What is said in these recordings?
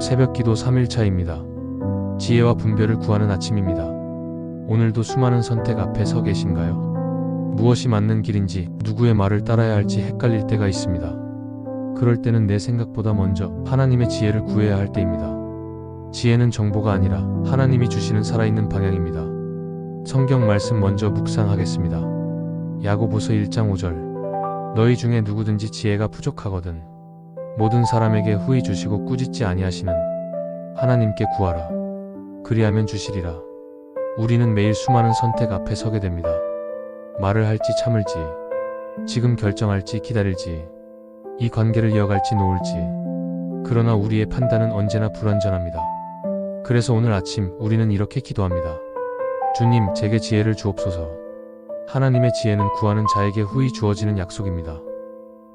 새벽 기도 3일차입니다. 지혜와 분별을 구하는 아침입니다. 오늘도 수많은 선택 앞에 서 계신가요? 무엇이 맞는 길인지 누구의 말을 따라야 할지 헷갈릴 때가 있습니다. 그럴 때는 내 생각보다 먼저 하나님의 지혜를 구해야 할 때입니다. 지혜는 정보가 아니라 하나님이 주시는 살아있는 방향입니다. 성경 말씀 먼저 묵상하겠습니다. 야고보서 1장 5절 너희 중에 누구든지 지혜가 부족하거든 모든 사람에게 후히 주시고 꾸짖지 아니하시는 하나님께 구하라 그리하면 주시리라 우리는 매일 수많은 선택 앞에 서게 됩니다. 말을 할지 참을지 지금 결정할지 기다릴지 이 관계를 이어갈지 놓을지 그러나 우리의 판단은 언제나 불완전합니다. 그래서 오늘 아침 우리는 이렇게 기도합니다. 주님, 제게 지혜를 주옵소서. 하나님의 지혜는 구하는 자에게 후히 주어지는 약속입니다.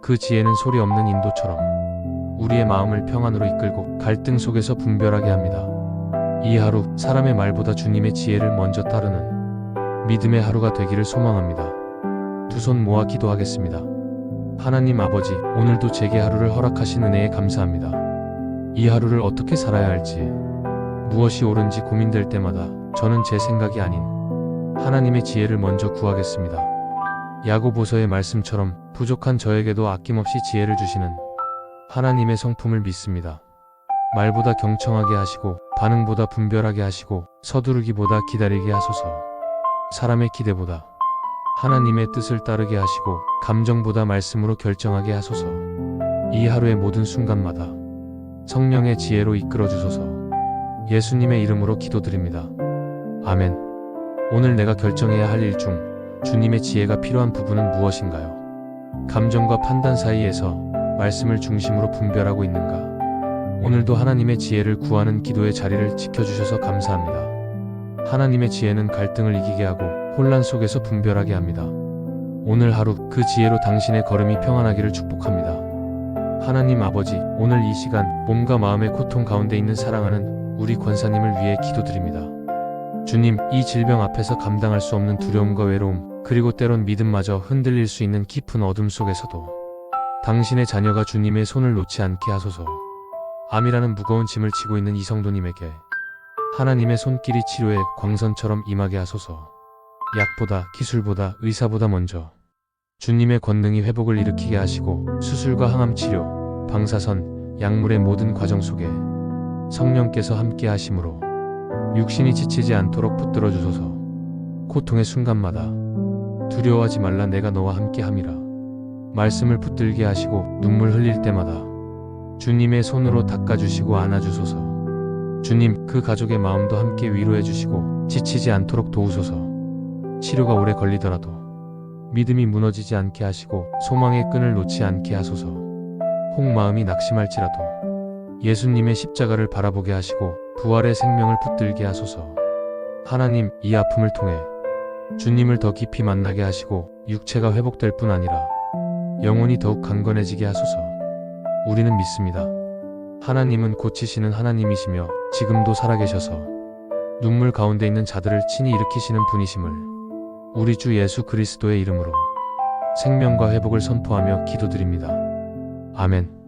그 지혜는 소리 없는 인도처럼 우리의 마음을 평안으로 이끌고 갈등 속에서 분별하게 합니다. 이 하루 사람의 말보다 주님의 지혜를 먼저 따르는 믿음의 하루가 되기를 소망합니다. 두 손 모아 기도하겠습니다. 하나님 아버지, 오늘도 제게 하루를 허락하신 은혜에 감사합니다. 이 하루를 어떻게 살아야 할지, 무엇이 옳은지 고민될 때마다 저는 제 생각이 아닌 하나님의 지혜를 먼저 구하겠습니다. 야고보서의 말씀처럼 부족한 저에게도 아낌없이 지혜를 주시는 하나님의 성품을 믿습니다. 말보다 경청하게 하시고 반응보다 분별하게 하시고 서두르기보다 기다리게 하소서. 사람의 기대보다 하나님의 뜻을 따르게 하시고 감정보다 말씀으로 결정하게 하소서. 이 하루의 모든 순간마다 성령의 지혜로 이끌어 주소서. 예수님의 이름으로 기도드립니다. 아멘. 오늘 내가 결정해야 할 일 중 주님의 지혜가 필요한 부분은 무엇인가요? 감정과 판단 사이에서 말씀을 중심으로 분별하고 있는가? 오늘도 하나님의 지혜를 구하는 기도의 자리를 지켜주셔서 감사합니다. 하나님의 지혜는 갈등을 이기게 하고 혼란 속에서 분별하게 합니다. 오늘 하루 그 지혜로 당신의 걸음이 평안하기를 축복합니다. 하나님 아버지, 오늘 이 시간 몸과 마음의 고통 가운데 있는 사랑하는 우리 권사님을 위해 기도드립니다. 주님, 이 질병 앞에서 감당할 수 없는 두려움과 외로움, 그리고 때론 믿음마저 흔들릴 수 있는 깊은 어둠 속에서도 당신의 자녀가 주님의 손을 놓지 않게 하소서. 암이라는 무거운 짐을 지고 있는 이성도님에게 하나님의 손길이 치료의 광선처럼 임하게 하소서. 약보다 기술보다 의사보다 먼저 주님의 권능이 회복을 일으키게 하시고 수술과 항암 치료, 방사선, 약물의 모든 과정 속에 성령께서 함께 하심으로 육신이 지치지 않도록 붙들어 주소서. 고통의 순간마다 두려워하지 말라 내가 너와 함께 함이라. 말씀을 붙들게 하시고 눈물 흘릴 때마다 주님의 손으로 닦아주시고 안아주소서. 주님, 그 가족의 마음도 함께 위로해 주시고 지치지 않도록 도우소서. 치료가 오래 걸리더라도 믿음이 무너지지 않게 하시고 소망의 끈을 놓지 않게 하소서. 혹 마음이 낙심할지라도 예수님의 십자가를 바라보게 하시고 부활의 생명을 붙들게 하소서. 하나님, 이 아픔을 통해 주님을 더 깊이 만나게 하시고 육체가 회복될 뿐 아니라 영혼이 더욱 강건해지게 하소서. 우리는 믿습니다. 하나님은 고치시는 하나님이시며 지금도 살아계셔서 눈물 가운데 있는 자들을 친히 일으키시는 분이심을 우리 주 예수 그리스도의 이름으로 생명과 회복을 선포하며 기도드립니다. 아멘.